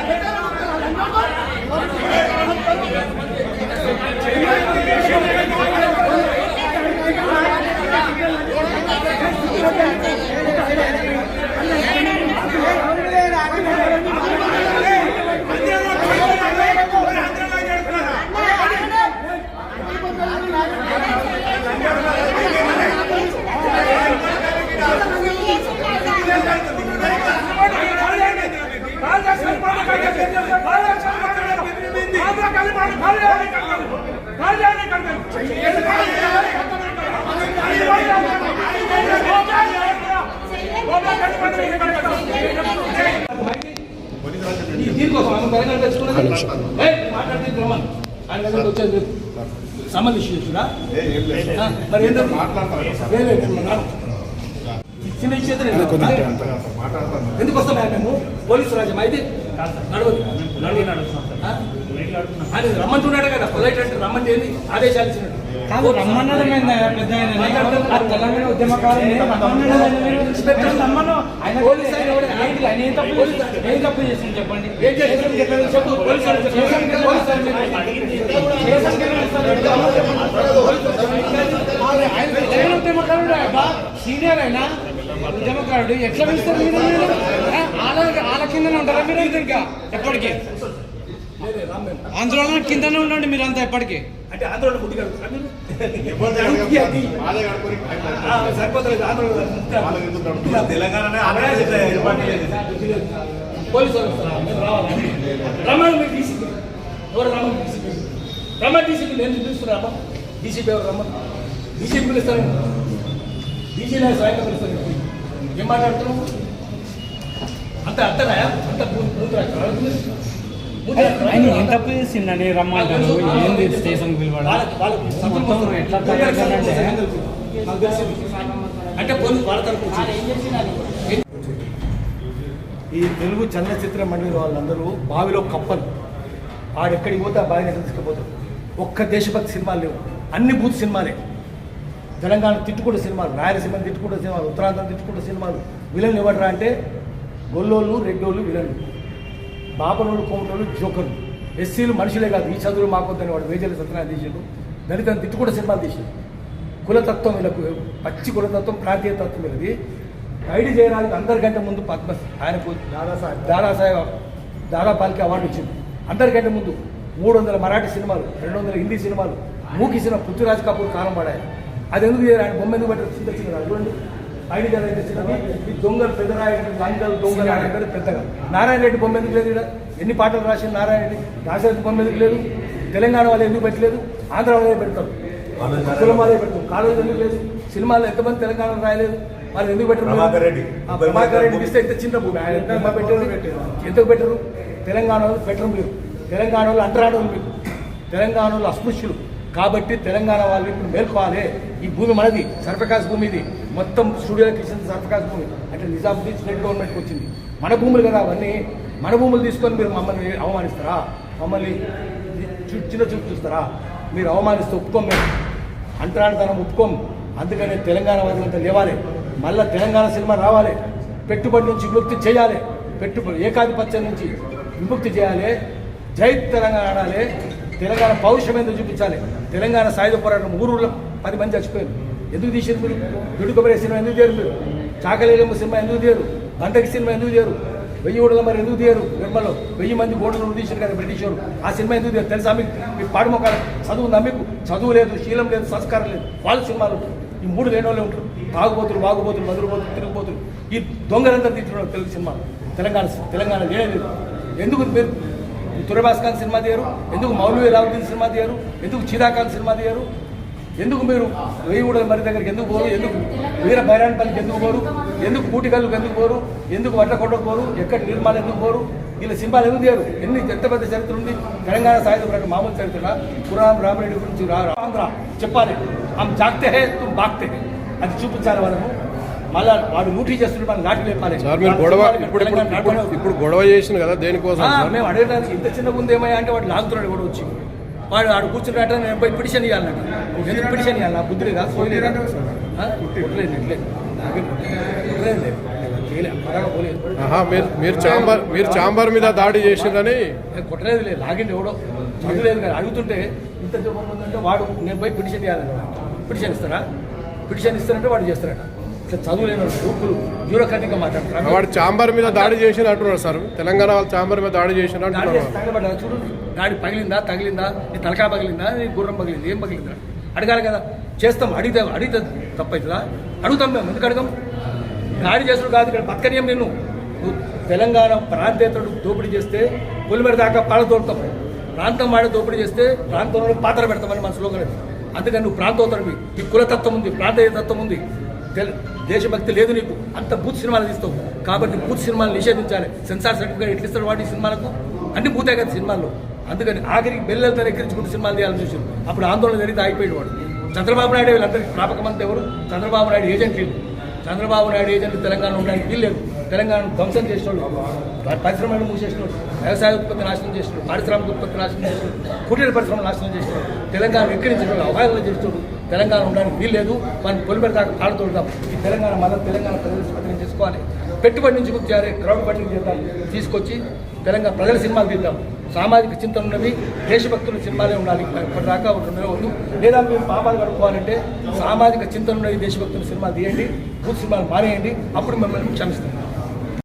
Thank you. దీనికోసం ఆమె బయట తెచ్చుకున్నది ఏయ్, మాట్లాడితే. ఆయన దగ్గరికి వచ్చేది మరి ఏంటో. చిన్న ఇష్యూ. ఎందుకు వస్తాం మేము? పోలీసు రాజ్యం అయితే నడవదు? ఆయన రమ్మంటున్నాడు కదా పొలైట్ అంటే రమ్మంటే ఆదేశాలు ఇచ్చినట్టు. తెలంగాణ ఏం తప్పు చేసింది చెప్పండి? ఆయన ఉద్యమకారుడు సీనియర్ అయినా ఉద్యమకారుడు. ఎట్లా పిలుస్తారు మీరు? వాళ్ళ కిందనే ఉంటారా మీరు ఇంకా? ఎప్పటికీ? ఆందోళన కిందనే ఉండండి మీరు అంతా ఎప్పటికీ. అంటే ఆంధ్రలో ముద్దు ఆంధ్రలో ముద్దు. తెలంగాణనే. పోలీసు మీరు డీసీపీ ఎవరు రమ్మని డీసీపీ రమ్మని డీసీపీ నేను అమ్మ. డీసీపీ ఎవరు డీసీపీ పిలుస్తాను డీసీలో స్వయంగా పిలుస్తాను ఏం మాట్లాడుతున్నావు? అంత అర్థనా అంత మూతురా ఆయన ఏం తప్పు రమ్మంటారు. ఏంది స్టేషన్ పిలవడం. ఎట్లా. అంటే. ఈ తెలుగు చలనచిత్ర మండలి వాళ్ళందరూ బావిలో కప్పలు. ఆడెక్కడికి పోతే ఆ బావిని తీసుకుపోతారు. ఒక్క దేశభక్తి సినిమాలు లేవు. అన్ని బూత్ సినిమాలే. తెలంగాణ తిట్టుకుంటే సినిమాలు రాయలసీమ తిట్టుకుంటే సినిమాలు ఉత్తరాంధ్ర తిట్టుకుంటే సినిమాలు. విలన్లు ఎవడరా అంటే గొల్లోళ్ళు రెడ్డోళ్ళు విలన్లు. బాపనోళ్ళు కోమటోళ్ళు జోకర్లు ఎస్సీలు మనుషులే కాదు. ఈ చదువులు మాకొద్దని వాడు వేజల సత్యనారాయణ తీసాడు. దళితం తిట్టుకుంటే సినిమాలు తీసాడు. కులతత్వం వీళ్ళకు పచ్చి కులతత్వం ప్రాంతీయ తత్వం వీళ్ళది ఐడి జయరాజుకి అందరికంటే ముందు పద్మ ఆయనకు దాదాసాహెబ్. దాదాసాహెబ్ దాదాపాల్కి అవార్డు వచ్చింది అందరికంటే ముందు మూడు వందల మరాఠీ సినిమాలు రెండు వందల హిందీ సినిమాలు మూకి సినిమా పృథ్వీరాజ్ కపూర్ కాలం పడాయి అది ఎందుకు? ఆయన బొమ్మ ఎందుకు పెట్టారు? చిన్న చిన్న చూడండి ఐడి జయరాజు తెచ్చినది ఈ దొంగలు పెద్దరాయ లంగలు దొంగలు అనేది పెద్దగా. నారాయణ రెడ్డి బొమ్మ ఎందుకు లేదు? ఎన్ని పాటలు రాసిన నారాయణ రెడ్డి? రాజరెడ్డి బొమ్మ ఎందుకు లేదు? తెలంగాణ వాళ్ళు ఎందుకు పెట్టలేదు? ఆంధ్ర వాళ్ళే పెడతారు. కులం వాళ్ళే పెడతారు. కాలేజీ ఎందుకు లేదు? సినిమాలు ఎంతమంది తెలంగాణ రాయలేదు? వాళ్ళు ఎందుకు పెట్టరు? ప్రభాకర్ రెడ్డి. ఇస్తే ఇంత చిన్న భూమి. ఆయన ఎంత పెట్టారు? ఎందుకు పెట్టరు? తెలంగాణ వాళ్ళు పెట్టరు మీరు తెలంగాణ వాళ్ళు అంటరాడు మీకు తెలంగాణ వాళ్ళు అస్పృశ్యులు. కాబట్టి తెలంగాణ వాళ్ళు ఇప్పుడు మేల్కోవాలి. ఈ భూమి మనది. సర్ఫకాస్ భూమి ఇది. మొత్తం స్టూడియోకి ఇచ్చిన సర్ఫకాస్ భూమి అంటే నిజాముద్దీన్ స్టేట్ గవర్నమెంట్కి వచ్చింది. మన భూములు కదా అవన్నీ? మన భూములు తీసుకొని మీరు మమ్మల్ని అవమానిస్తారా? మమ్మల్ని చిన్న చూపు చూస్తారా? మీరు అవమానిస్తే ఒప్పుకోం మేము. అంటరానితనం ఒప్పుకోం. అందుకనే తెలంగాణ వాదులంతా లేవాలి. మళ్ళీ తెలంగాణ సినిమా రావాలి. పెట్టుబడి నుంచి విముక్తి చేయాలి. పెట్టుబడి ఏకాధిపత్యం నుంచి విముక్తి చేయాలి. జై తెలంగాణ ఆడాలి. తెలంగాణ పౌరుషం ఎందుకు చూపించాలి. తెలంగాణ సాయుధ పోరాటం ఊరూళ్ళో పది మంది చచ్చిపోయింది ఎందుకు తీసారు మీరు? దుడుకొబరే సినిమా ఎందుకు తీయరు మీరు? చాకలేలమ్మ సినిమా ఎందుకు తీయరు? గంటకి సినిమా ఎందుకు తీయరు? వెయ్యి ఓడల మరి ఎందుకు తీయరు? నిర్మలో వెయ్యి మంది ఓడలు తీసారు కదా బ్రిటిష్ వారు ఆ సినిమా ఎందుకు తీయరు? తెలుసా మీకు? మీ పాడుమొక్క చదువు నమ్మికు చదువు లేదు శీలం లేదు సంస్కారం లేదు. వాళ్ళ సినిమాలు ఈ మూడు లేని వాళ్ళే ఉంటారు. తాగుబోతులు వాగుబోతులు మధురబోతులు తిరుగుబోతులు. ఈ దొంగలంతా తింటున్నారు తెలుగు సినిమా. తెలంగాణ తెలంగాణ లేదు ఎందుకు మీరు? తురబాస్ఖాన్ సినిమా తీయరు. ఎందుకు మౌలవీ రావుద్దీన్ సినిమా తీయరు? ఎందుకు చిదాఖాన్ సినిమా తీయరు? ఎందుకు మీరు? వెయ్యి కూడా మరి దగ్గరికి ఎందుకు పోరు? ఎందుకు వీర బైరాన్పల్లికి ఎందుకు పోరు? ఎందుకు కూటికల్లుకి ఎందుకు పోరు? ఎందుకు వడ్లకొండకు పోరు? ఎక్కడ నిర్మాణం ఎందుకు పోరు? వీళ్ళ సింబాలు ఎందుకు తీయరు? ఎన్ని ఎంత పెద్ద చరిత్ర ఉంది? తెలంగాణ సాయుధ ప్రకారం మామూలు చరిత్ర పురాణం రామరెడ్డి గురించి ఆంధ్ర చెప్పాలి. ఆమె జాగ్తే హే తుమ్ బాగ్తే హే. అది చూపించాలి వాళ్ళను మళ్ళా వాడు లూటీ చేస్తుంటే మనం నాటి లేపాలి. గొడవ ఇప్పుడు గొడవ చేసింది కదా దేనికోసం మేము అడగడానికి ఇంత చిన్న ఉంది ఏమయ్యా అంటే వాడు లాగుతున్నాడు కూడా వచ్చి. వాడు ఆడు కూర్చున్నట్ట నేను పోయి పిటిషన్ ఇవ్వాలన్నట్టు ఎందుకు పిటిషన్ ఇవ్వాలి నా బుద్ధి లేదా? సోయి లేదా? ఆ? కొట్టలేదు, కొట్టలేదు, లేదు. మీరు మీరు చాంబర్ మీరు చాంబర్ మీద దాడి చేసిందని? నేను కొట్టలేదు లేదు. లాగిండి ఎవడో. చదువులేదు కదా. అడుగుతుంటే ఇంత ఉందంటే వాడు నేను పోయి పిటిషన్ ఇవ్వాలన్న పిటిషన్ ఇస్తారా? పిటిషన్ ఇస్తారంటే వాడు చేస్తారట. ఇట్లా చదువులేని గ్రూపులు బ్యూరోక్రాటిక్గా మాట్లాడతారు వాడు చాంబర్ మీద దాడి చేసిన అంటున్నారు సార్. తెలంగాణ వాళ్ళు చాంబర్ మీద దాడి చేసిన గాడి అంటున్నారు చేసి చూడు గాడి పగిలిందా తగిలిందా? నీ తలకా పగిలిందా? నీ గుర్రం పగిలింది? ఏం పగిలిందా? అడగాలి కదా. చేస్తాం అడిగితే అడిగితే తప్పవుతుందా అడుగుతాం మేము ఎందుకు అడగం? గాడి చేసుడు కాదు ఇక్కడ పక్కనేం నువ్వు తెలంగాణ ప్రాంతేతరుడు దోపిడీ చేస్తే పొలిమేర దాకా పాల తోలుతాం. ప్రాంతం వాడే దోపిడీ చేస్తే ప్రాంతంలో పాత్ర పెడతామని మన స్లోగన్ అది. అందుకని నువ్వు ప్రాంతోత్తరవి ఈ కులతత్వం ఉంది ప్రాంతీయ తత్వం ఉంది. తెల- దేశభక్తి లేదు నీకు. అంత బూత్ సినిమాలు తీస్తావు. కాబట్టి బూత్ సినిమాలు నిషేధించాలి. సెన్సార్ సర్టిఫికేట్ ఎట్లు ఇస్తారు వాటి సినిమాలకు? అన్ని బూతే కదా సినిమాల్లో. అందుకని ఆఖరికి బెల్లెలతో ఎక్కించుకుంటూ సినిమాలు తీయాలని చూసారు అప్పుడు ఆందోళన జరిగితే ఆగిపోయాడు వాడు. చంద్రబాబు నాయుడు వీళ్ళందరికీ ప్రాపకమంతా ఎవరు? చంద్రబాబు నాయుడు ఏజెంట్ వీళ్ళు. చంద్రబాబు నాయుడు ఏజెంట్లు తెలంగాణ ఉండడానికి వీల్లేదు తెలంగాణ ధ్వంసం చేసిన వాళ్ళు పరిశ్రమలు మూసేసిన వ్యవసాయ ఉత్పత్తి నాశనం చేసిన పారిశ్రామిక ఉత్పత్తి నాశనం చేసిన కుటీర పరిశ్రమలు నాశనం చేసిన తెలంగాణ ఎక్కిరించిన వాళ్ళు అవగాహన చేస్తున్నాడు తెలంగాణ ఉండడానికి వీల్లేదు మనం పొలిమేర దాకా కాడుతోడదాం ఈ తెలంగాణ మళ్ళీ తెలంగాణ ప్రజల స్వాధీనం చేసుకోవాలి. పెట్టుబడి నుంచి గుర్తు చేయాలి. క్రౌడ్ ఫండింగ్ చేద్దాం. తీసుకొచ్చి తెలంగాణ ప్రజల సినిమాలు తీద్దాం. సామాజిక చింతన ఉన్నవి దేశభక్తుల సినిమాలే ఉండాలి. ఇప్పటిదాకా ఒకటి లేదా మేము పాపాలు కడుక్కోవాలంటే సామాజిక చింతన ఉన్నవి దేశభక్తుల సినిమాలు తీయండి. పూర్తి సినిమాలు మానేయండి. అప్పుడు మిమ్మల్ని క్షమిస్తాం.